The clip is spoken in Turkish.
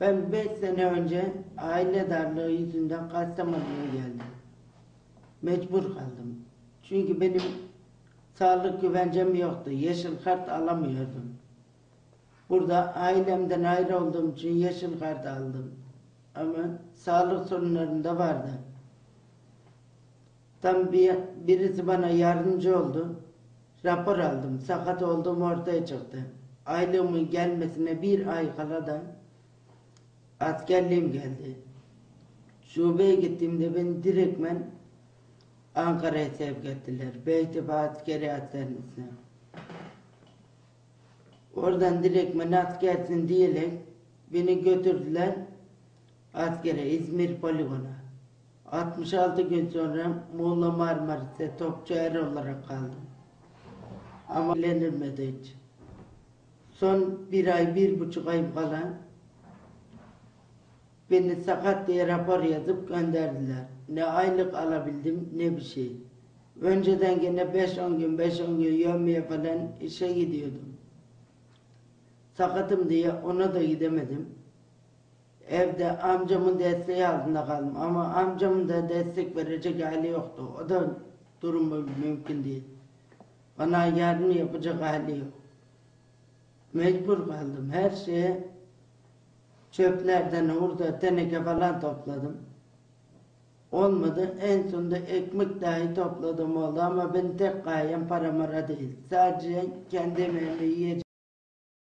Ben 5 sene önce aile darlığı yüzünden Kastamonu'ya geldim. Mecbur kaldım. Çünkü benim sağlık güvencem yoktu. Yeşil kart alamıyordum. Burada ailemden ayrı olduğum için yeşil kart aldım. Ama sağlık sorunlarım da vardı. Tam bir, birisi bana yardımcı oldu. Rapor aldım. Sakat olduğum ortaya çıktı. Ailemin gelmesine bir ay kala da askerliğim geldi. Şubeye gittiğimde beni direktmen Ankara'ya sevk ettiler. Beytepe Askeri Hastanesi'ne. Oradan direktmen askersin diyerek beni götürdüler askere İzmir poligona. 66 gün sonra Muğla Marmaris'te topçu er olarak kaldım. Ama ilenilmedi hiç. Son bir ay, bir buçuk ay falan beni sakat diye rapor yazıp gönderdiler. Ne aylık alabildim ne bir şey. Önceden gene 5-10 gün, 5-10 gün yövmeye falan işe gidiyordum. Sakatım diye ona da gidemedim. Evde amcamın desteği altında kaldım ama amcamın da destek verecek hali yoktu. O da durumu mümkün değil. Bana yardım yapacak hali yok. Mecbur kaldım. Her şeye çöplerden hurda, teneke falan topladım. Olmadı. En sonunda ekmek dahi topladım oldu ama ben tek gayem para mara değil. Sadece kendi emeğimle yiyeceğim.